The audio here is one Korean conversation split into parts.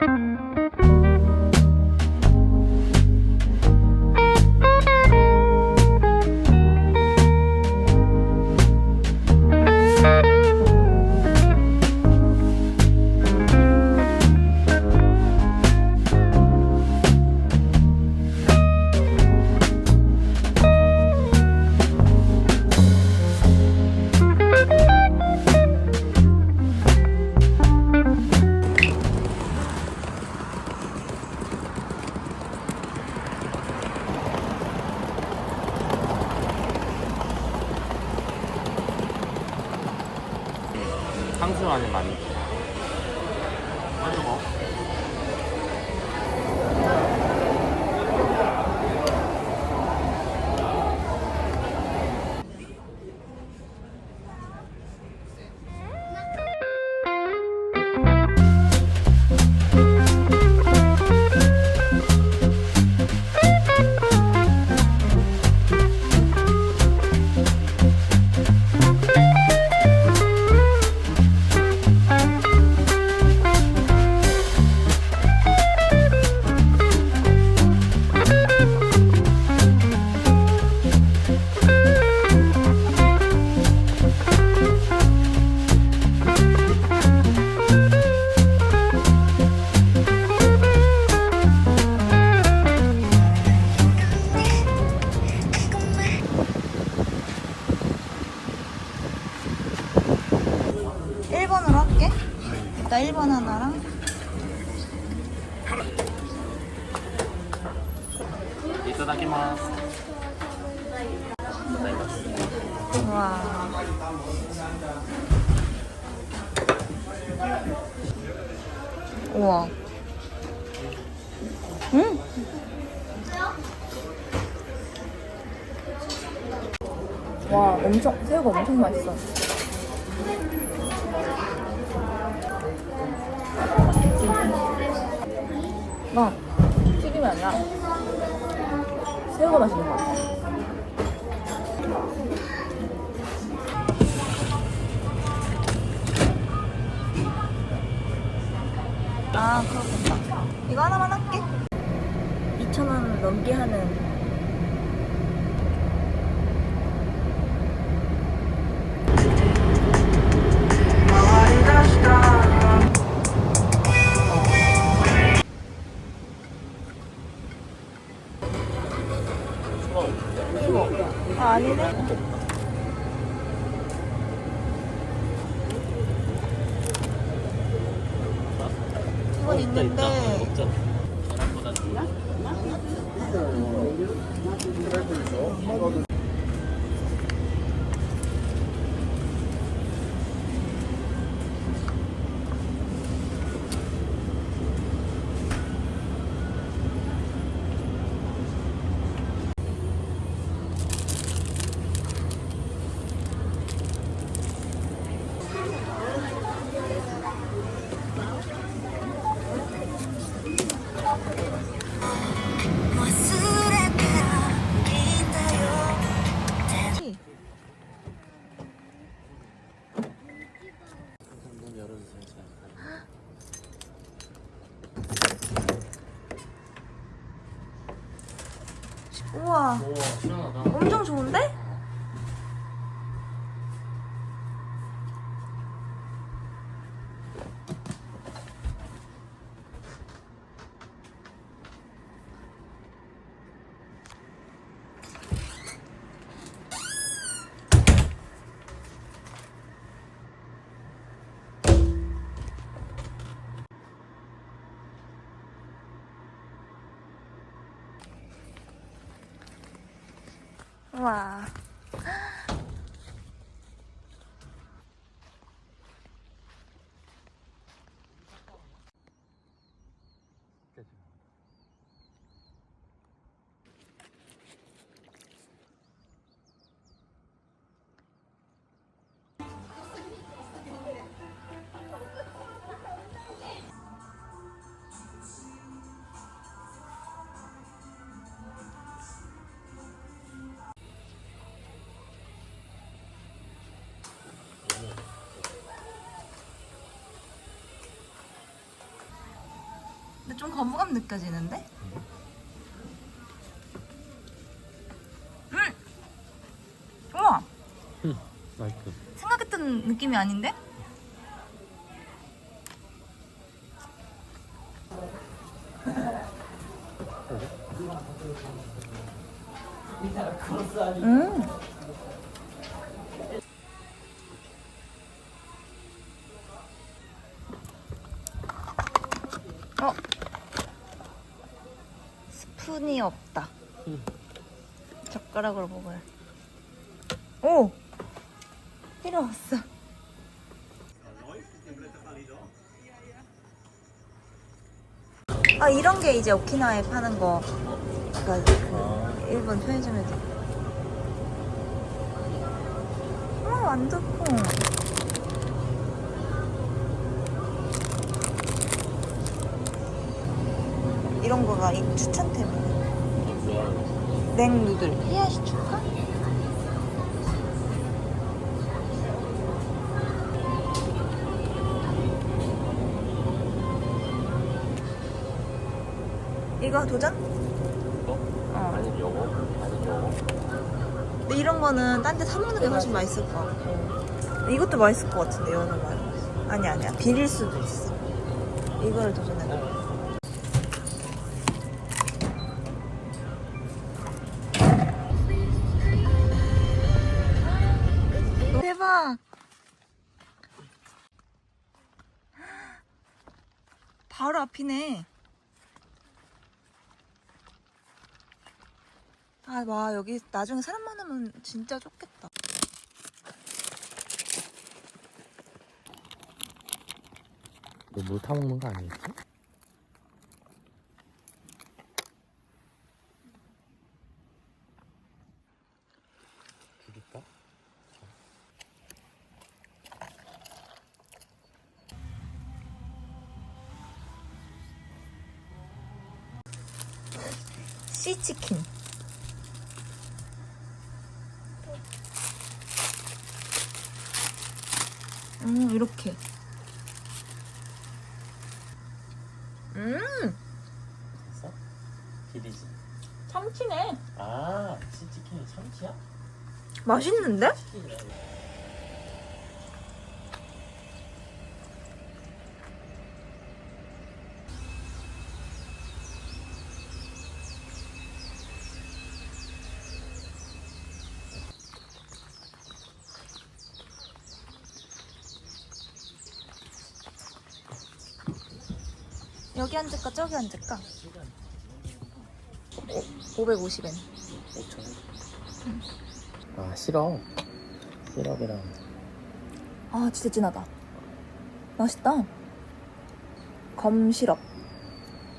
Mm-hmm. 튀김이 아니라 새우가 맛있는 것 같아. 아, 그렇겠다. 이거 하나만 할게. 2,000원 넘게 하는. 이건 있는데. 계란보다 우와, 오 시원하다. 엄청 좋은데? 좀 거부감 느껴지는데? 음! 우와! 맛있어. 생각했던 느낌이 아닌데? 음. 스푼이 없다. 음. 젓가락으로 먹어야. 오! 필요 없어. 아 이런 게 이제 오키나와에 파는 거, 그러니까 그 일본 편의점에서. 어 완두콩. 이런 거가 이 추천템이네. 냉 누들, 히야시 추카? 이거 도전? 어. 아니 요거? 아니 요거? 근데 이런 거는 딴 데 사먹는 게 훨씬 맛있을 것 같고. 이것도 맛있을 것 같은데, 이거는 말고. 아니, 아니야. 비릴 수도 있어. 이거를 도전 앞이네. 아, 와, 여기 나중에 사람 많으면 진짜 좁겠다. 너 물 타먹는 거 아니겠지? 치킨. 음, 이렇게. 음, 됐어? 비리지. 참치네. 아, 치치킨이 참치야? 맛있는데? 치킨이야. 여기 앉을까, 저기 앉을까? 550엔. 5천 원. 아, 싫어. 시럽이랑. 아, 진짜 진하다. 맛있다. 검시럽.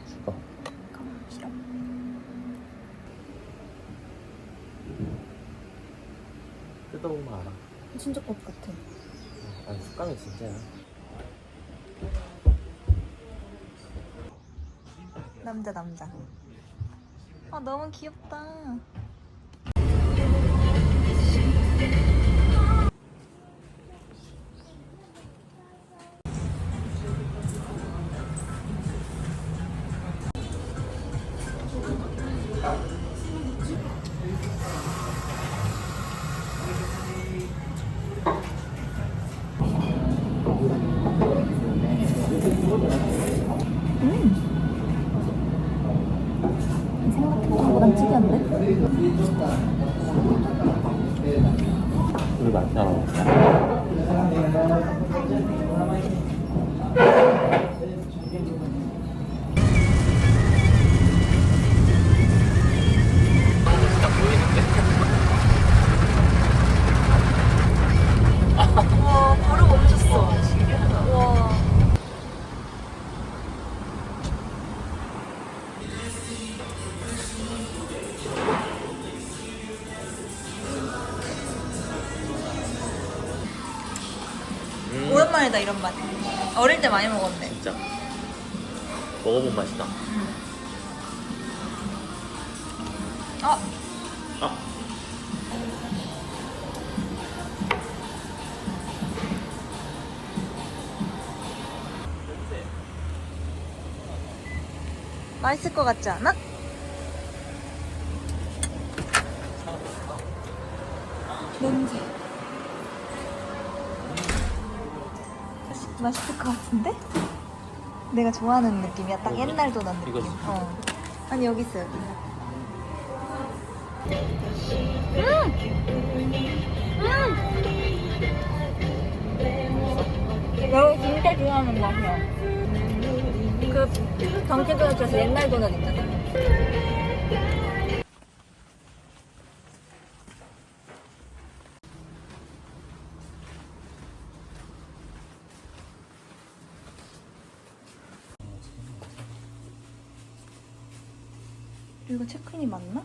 죽어. 검시럽. 뜯어보면 알아. 진짜 꽃 같아. 아니, 습관이 진짜야. 남자 남자. 아 너무 귀엽다. 많잖아. 때 많이 먹었는데. 진짜. 먹어본 맛이다. 아 아, 맛있을 것 같지 않아? 냄새. 맛있- 맛있을 것 같은데? 내가 좋아하는 느낌이야. 딱 옛날 도넛 느낌. 어. 아니 여기 있어 여기. 내가 진짜 좋아하는 맛이야. 그 경기도역에서 옛날 도넛 있잖아. 이거 체크인이 맞나?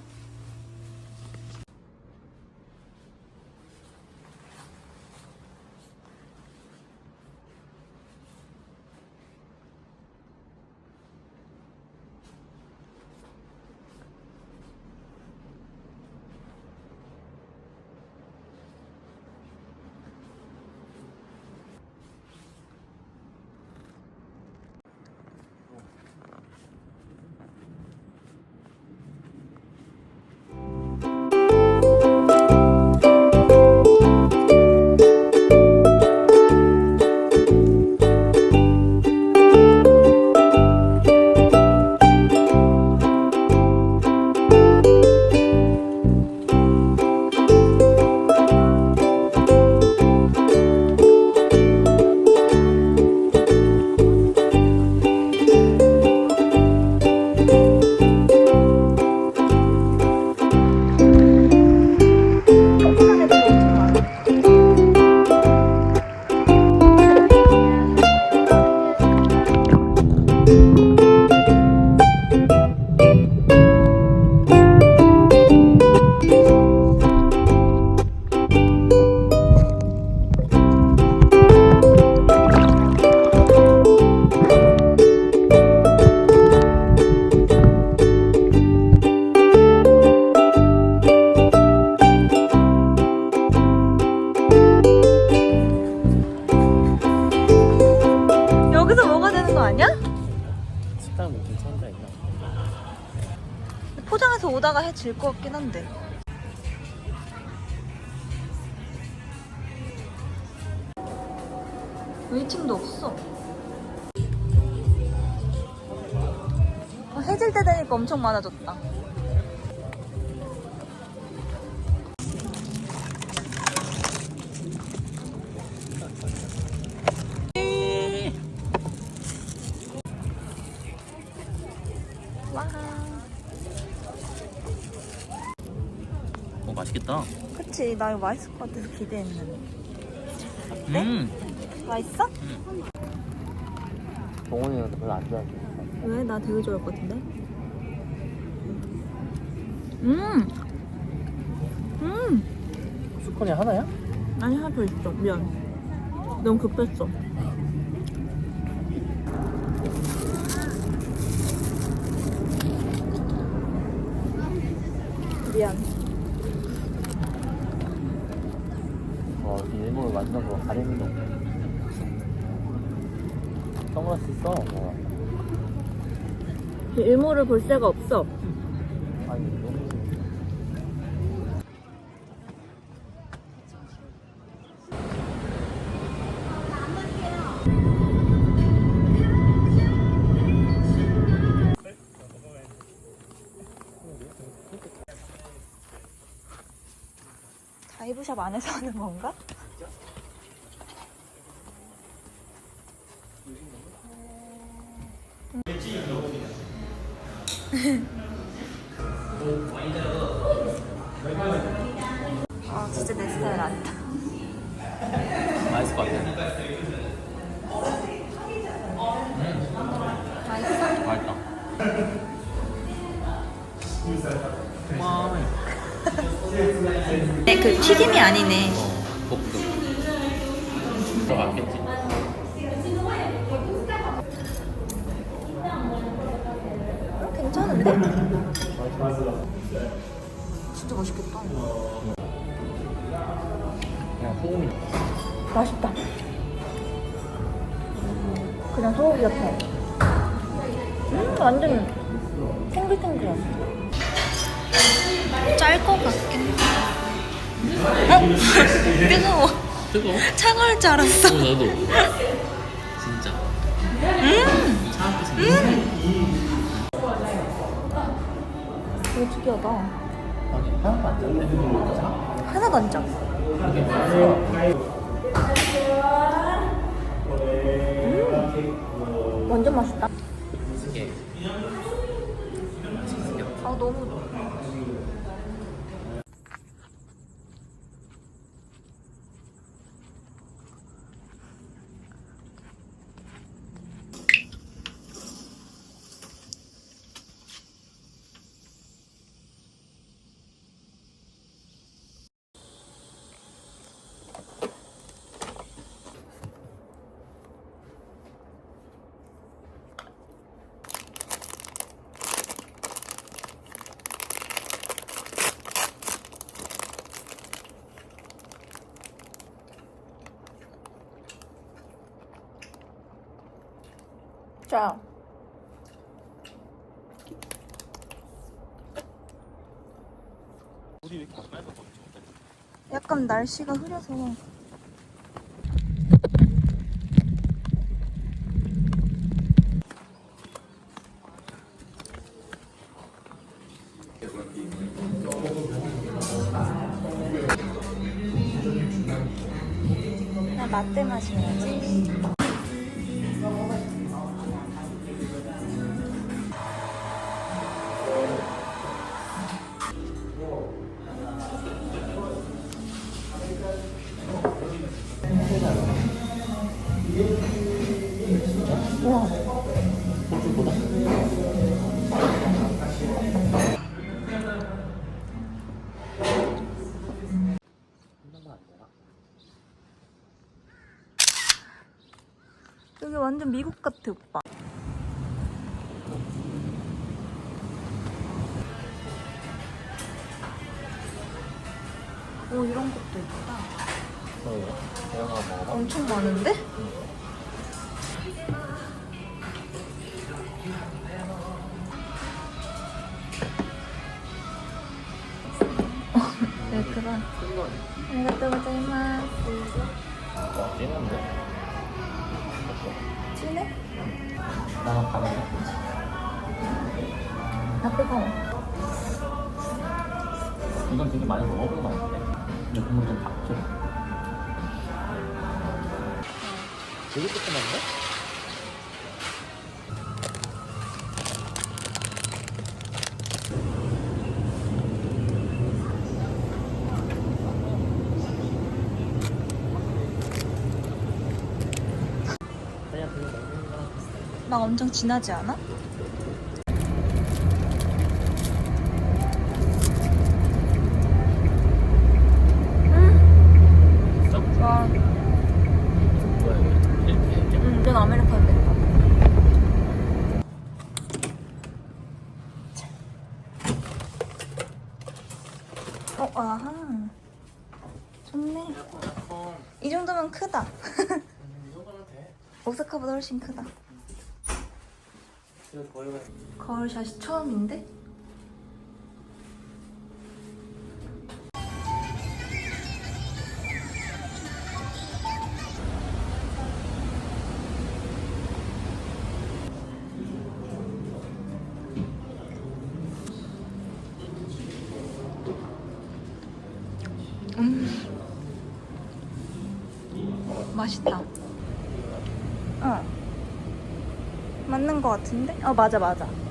많아졌다. 와. 어 맛있겠다. 그치, 나 이거 맛있을 것 같아서 기대했는데. 네? 음. 맛있어? 동원이가 별로 안 좋아해. 왜? 나 되게 좋아할 것 같은데? 음! 음! 수건이 하나야? 아니, 하나 더 있어. 미안. 너무 급했어. 미안. 어 일몰 완전 뭐 가리는 거. 선글라스 써. 어. 일몰을 볼 새가 없어. 아니 너 무. 다이브샵 안에서 하는 건가? 아 진짜 내 스타일 아니다. 맛있을 것 같아. 그 튀김이 아니네. 어, 볶음. 들어갔겠 줄 알았어. 어, 나도. 진짜. 음! 생겼어. 되게 특이하다. 아니, 하나도 안 짰네. 하나도 안 짜. 음, 완전 맛있다. 이게 아 너무. 자. 약간 날씨가 흐려서. 나 라떼 마셔야 완전 미국 같아 오빠. 오 이런 것도 있다. 어, 먹어봐. 엄청 많은데? 네 그런. 아리가또 고자이마스. 와, 진한데? 진해? 나랑 다른데? 나 뜨거워. 이건 되게 많이 먹어본 거 같은데? 근데 국물이 좀 박혀. 되게 뜨끈한데? 막 엄청 진하지 않아? 내 어, 아하. 좋네. 이 정도면 크다. 오사카보다 훨씬 크다. 거울샷이 처음인데? 음. 맛있다. 어. 맞는 거 같은데? 어, 맞아, 맞아.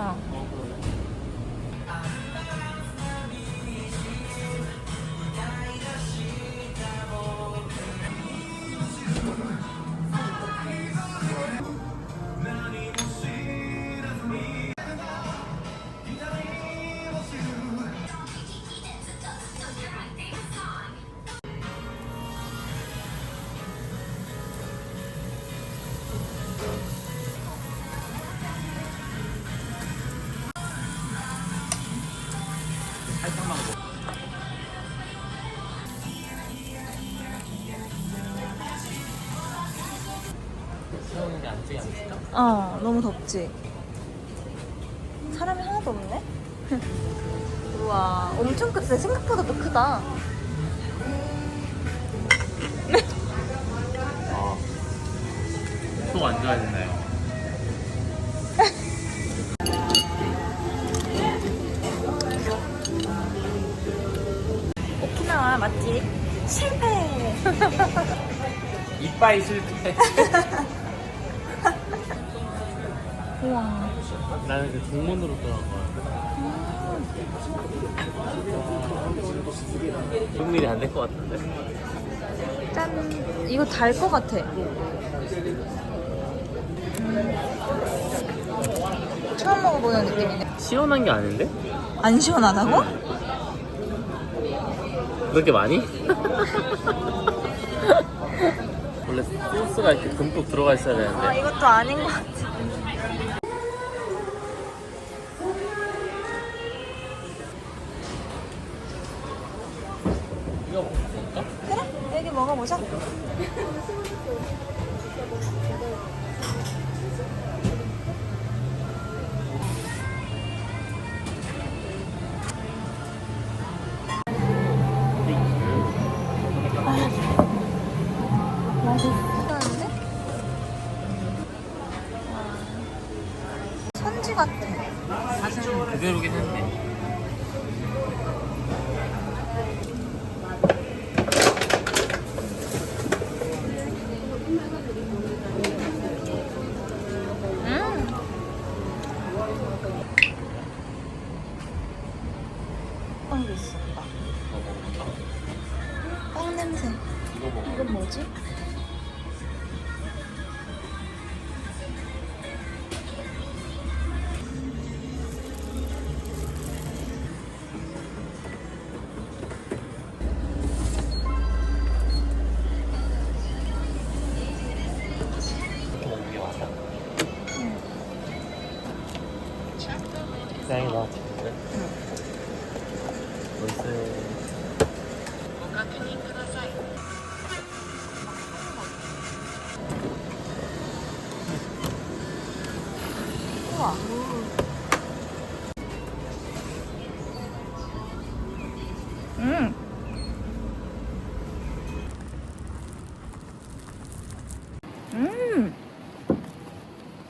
어. 어, 너무 덥지? 사람이 하나도 없네? 우와, 엄청 크다. 생각보다도 크다. 아. 속안 좋아지나요? 오키나와 맛집 실패! 이빠이 실패. 우와. 나는 그 중문으로 들어간 거야. 몇 미리 안될 것 같은데? 짠. 이거 달 것 같아. 처음 먹어보는 느낌이네. 시원한 게 아닌데? 안 시원하다고? 그렇게 많이? 원래 소스가 이렇게 듬뿍 들어가 있어야 아, 되는데. 이것도 아닌 것 같아.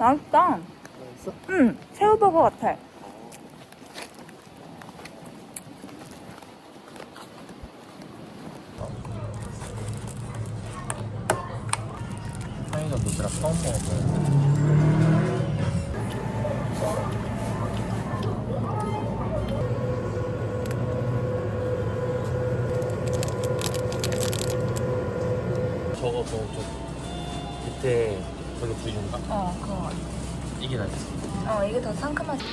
맛있다. 맛있어? 음. 새우버거 같아. 사이가 도시락 처음 먹어봐요. 이게 낫지. 어, 이게 더 상큼하지.